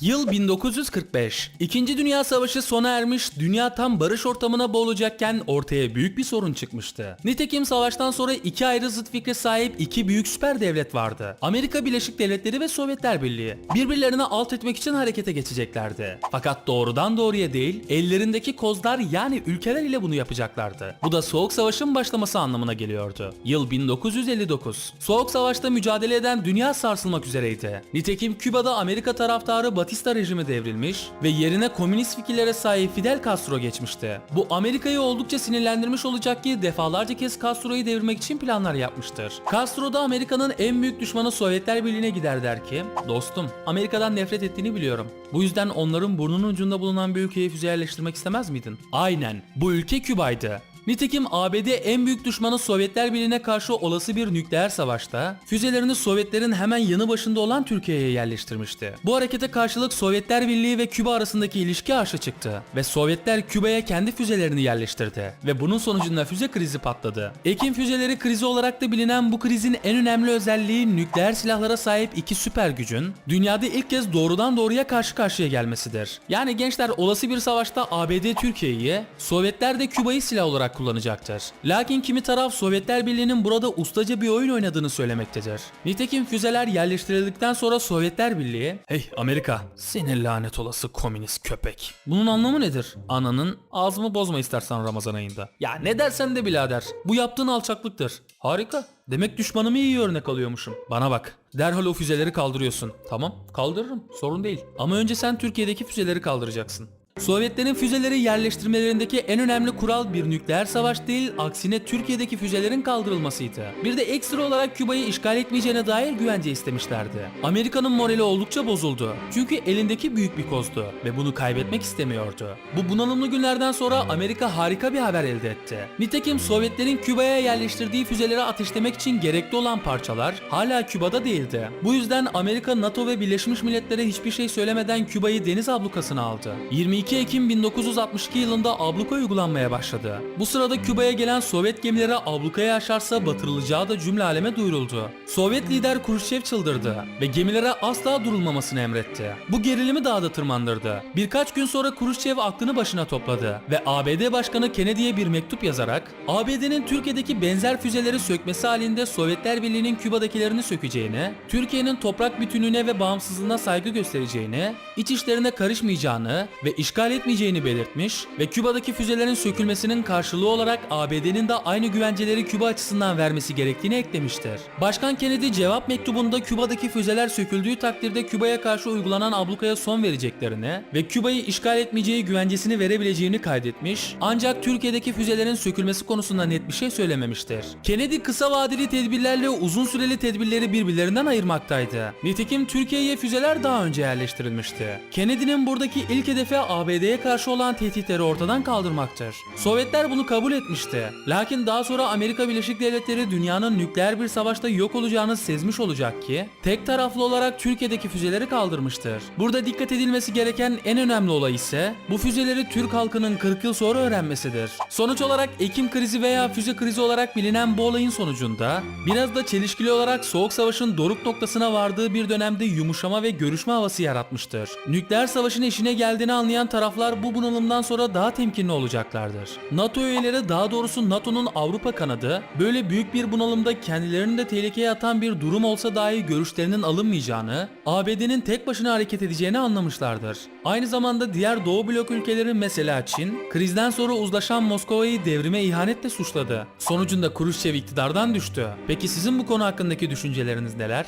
Yıl 1945. İkinci Dünya Savaşı sona ermiş, dünya tam barış ortamına boğulacakken ortaya büyük bir sorun çıkmıştı. Nitekim savaştan sonra iki ayrı zıt fikre sahip iki büyük süper devlet vardı. Amerika Birleşik Devletleri ve Sovyetler Birliği. Birbirlerini alt etmek için harekete geçeceklerdi. Fakat doğrudan doğruya değil, ellerindeki kozlar yani ülkeler ile bunu yapacaklardı. Bu da Soğuk Savaş'ın başlaması anlamına geliyordu. Yıl 1959. Soğuk Savaş'ta mücadele eden dünya sarsılmak üzereydi. Nitekim Küba'da Amerika taraftarı Batista rejimi devrilmiş ve yerine komünist fikirlere sahip Fidel Castro geçmişti. Bu Amerika'yı oldukça sinirlendirmiş olacak ki defalarca kez Castro'yu devirmek için planlar yapmıştır. Castro da Amerika'nın en büyük düşmanı Sovyetler Birliği'ne gider der ki, dostum Amerika'dan nefret ettiğini biliyorum. Bu yüzden onların burnunun ucunda bulunan bir ülkeye füze yerleştirmek istemez miydin? Aynen. Bu ülke Küba'ydı. Nitekim ABD en büyük düşmanı Sovyetler Birliği'ne karşı olası bir nükleer savaşta füzelerini Sovyetlerin hemen yanı başında olan Türkiye'ye yerleştirmişti. Bu harekete karşılık Sovyetler Birliği ve Küba arasındaki ilişki arşa çıktı ve Sovyetler Küba'ya kendi füzelerini yerleştirdi ve bunun sonucunda füze krizi patladı. Ekim füzeleri krizi olarak da bilinen bu krizin en önemli özelliği nükleer silahlara sahip iki süper gücün dünyada ilk kez doğrudan doğruya karşı karşıya gelmesidir. Yani gençler olası bir savaşta ABD Türkiye'yi, Sovyetler de Küba'yı silah olarak kullanacaktır. Lakin kimi taraf Sovyetler Birliği'nin burada ustaca bir oyun oynadığını söylemektedir. Nitekim füzeler yerleştirildikten sonra Sovyetler Birliği Hey Amerika seni lanet olası komünist köpek. Bunun anlamı nedir? Ananın ağzımı bozma istersen Ramazan ayında. Ya ne dersen de birader. Bu yaptığın alçaklıktır. Harika. Demek düşmanımı iyi örnek alıyormuşum. Bana bak. Derhal o füzeleri kaldırıyorsun. Tamam kaldırırım sorun değil. Ama önce sen Türkiye'deki füzeleri kaldıracaksın. Sovyetlerin füzeleri yerleştirmelerindeki en önemli kural bir nükleer savaş değil, aksine Türkiye'deki füzelerin kaldırılmasıydı. Bir de ekstra olarak Küba'yı işgal etmeyeceğine dair güvence istemişlerdi. Amerika'nın morali oldukça bozuldu. Çünkü elindeki büyük bir kozdu ve bunu kaybetmek istemiyordu. Bu bunalımlı günlerden sonra Amerika harika bir haber elde etti. Nitekim Sovyetlerin Küba'ya yerleştirdiği füzeleri ateşlemek için gerekli olan parçalar hala Küba'da değildi. Bu yüzden Amerika, NATO ve Birleşmiş Milletler'e hiçbir şey söylemeden Küba'yı deniz ablukasına aldı. 22 Ekim 1962 yılında abluka uygulanmaya başladı. Bu sırada Küba'ya gelen Sovyet gemileri ablukaya aşarsa batırılacağı da cümle aleme duyuruldu. Sovyet lider Khrushchev çıldırdı ve gemilere asla durulmamasını emretti. Bu gerilimi daha da tırmandırdı. Birkaç gün sonra Khrushchev aklını başına topladı ve ABD Başkanı Kennedy'ye bir mektup yazarak ABD'nin Türkiye'deki benzer füzeleri sökmesi halinde Sovyetler Birliği'nin Küba'dakilerini sökeceğini, Türkiye'nin toprak bütünlüğüne ve bağımsızlığına saygı göstereceğini, iç işlerine karışmayacağını ve işgal etmeyeceğini belirtmiş ve Küba'daki füzelerin sökülmesinin karşılığı olarak ABD'nin de aynı güvenceleri Küba açısından vermesi gerektiğini eklemiştir. Başkan Kennedy cevap mektubunda Küba'daki füzeler söküldüğü takdirde Küba'ya karşı uygulanan ablukaya son vereceklerini ve Küba'yı işgal etmeyeceği güvencesini verebileceğini kaydetmiş ancak Türkiye'deki füzelerin sökülmesi konusunda net bir şey söylememiştir. Kennedy kısa vadeli tedbirlerle uzun süreli tedbirleri birbirlerinden ayırmaktaydı. Nitekim Türkiye'ye füzeler daha önce yerleştirilmişti. Kennedy'nin buradaki ilk hedefi ABD'ye karşı olan tehditleri ortadan kaldırmaktır. Sovyetler bunu kabul etmişti. Lakin daha sonra Amerika Birleşik Devletleri dünyanın nükleer bir savaşta yok olacağını sezmiş olacak ki tek taraflı olarak Türkiye'deki füzeleri kaldırmıştır. Burada dikkat edilmesi gereken en önemli olay ise bu füzeleri Türk halkının 40 yıl sonra öğrenmesidir. Sonuç olarak Ekim krizi veya füze krizi olarak bilinen bu olayın sonucunda biraz da çelişkili olarak Soğuk Savaş'ın doruk noktasına vardığı bir dönemde yumuşama ve görüşme havası yaratmıştır. Nükleer savaşın işine geldiğini anlayan taraflar bu bunalımdan sonra daha temkinli olacaklardır. NATO üyeleri daha doğrusu NATO'nun Avrupa kanadı böyle büyük bir bunalımda kendilerini de tehlikeye atan bir durum olsa dahi görüşlerinin alınmayacağını, ABD'nin tek başına hareket edeceğini anlamışlardır. Aynı zamanda diğer Doğu blok ülkeleri mesela Çin, krizden sonra uzlaşan Moskova'yı devrime ihanetle suçladı. Sonucunda Khrushchev iktidardan düştü. Peki sizin bu konu hakkındaki düşünceleriniz neler?